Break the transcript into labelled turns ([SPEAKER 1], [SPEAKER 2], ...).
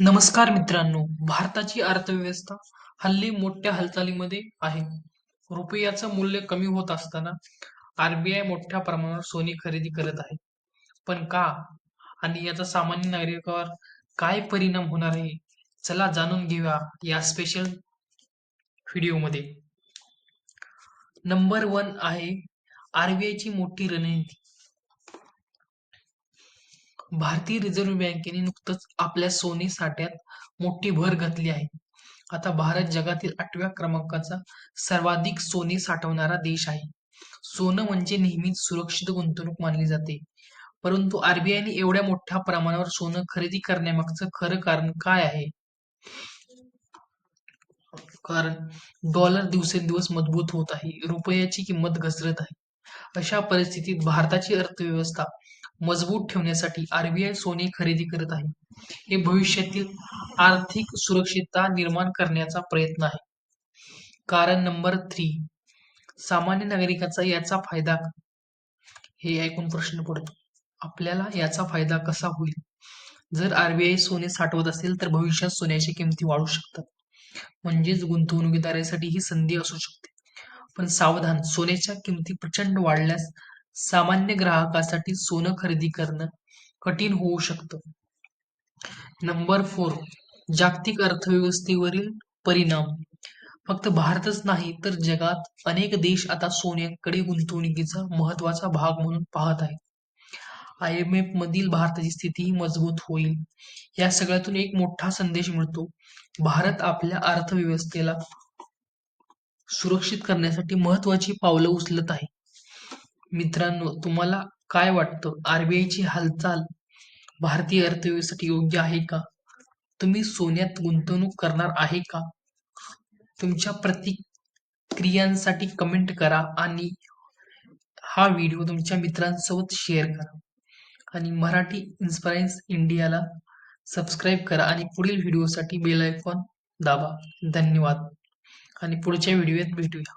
[SPEAKER 1] नमस्कार मित्रांनो भारताची अर्थव्यवस्था हल्ली मोठ्या हालचालीमध्ये आहे. रुपयाचं मूल्य कमी होत असताना आरबीआय मोठ्या प्रमाणावर सोने खरेदी करत आहे. पण का? आणि याचा सामान्य नागरिकावर काय परिणाम होणार आहे? चला जाणून घेऊया या स्पेशल व्हिडिओमध्ये नंबर वन आहे आरबीआयची मोठी रणनीती. भारतीय रिझर्व्ह बँकेने नुकतंच आपल्या सोने साठ्यात मोठी भर घातली आहे. आता भारत जगातील आठव्या क्रमांकाचा सर्वाधिक सोने साठवणारा देश आहे. सोनं म्हणजे नेहमीच सुरक्षित गुंतवणूक मानली जाते. परंतु आरबीआयने एवढ्या मोठ्या प्रमाणावर सोनं खरेदी करण्यामागचं खरं कारण काय आहे? कारण डॉलर दिवसेंदिवस मजबूत होत आहे. रुपयाची किंमत घसरत आहे. अशा परिस्थितीत भारताची अर्थव्यवस्था मजबूत ठेवण्यासाठी आरबीआय सोने खरेदी करत आहे. हे भविष्यातील आर्थिक सुरक्षितता निर्माण करण्याचा प्रयत्न आहे. कारण नंबर थ्री सामान्य नागरिकाचा याचा फायदा हे ऐकून प्रश्न पडतो. आपल्याला याचा फायदा कसा होईल? जर आरबीआय सोने साठवत असेल तर भविष्यात सोन्याची किमती वाढू शकतात. म्हणजेच गुंतवणुकीदारासाठी ही संधी असू शकते. पण सावधान सोन्याच्या किमती प्रचंड वाढल्यास सामान्य ग्राहकासाठी सोनं खरेदी करणं कठीण होऊ शकतं. नंबर फोर जागतिक अर्थव्यवस्थेवरील परिणाम. फक्त भारतच नाही तर जगात अनेक देश आता सोन्याकडे गुंतवणुकीचा महत्त्वाचा भाग म्हणून पाहत आहेत. आय एम एफ मधील भारताची स्थितीही मजबूत होईल. या सगळ्यातून एक मोठा संदेश मिळतो. भारत आपल्या अर्थव्यवस्थेला सुरक्षित करण्यासाठी महत्वाची पावलं उचलत आहे. मित्रांनो तुम्हाला काय वाटतं? आरबीआयची हालचाल भारतीय अर्थव्यवस्थेसाठी योग्य आहे का? तुम्ही सोन्यात गुंतवणूक करणार आहे का? तुमच्या प्रतिक्रियांसाठी कमेंट करा आणि हा व्हिडिओ तुमच्या मित्रांसोबत शेअर करा. आणि मराठी इन्स्पायन्स इंडियाला सबस्क्राईब करा आणि पुढील व्हिडिओसाठी बेल आयकॉन दाबा. धन्यवाद. आणि पुढच्या व्हिडिओत भेटूया.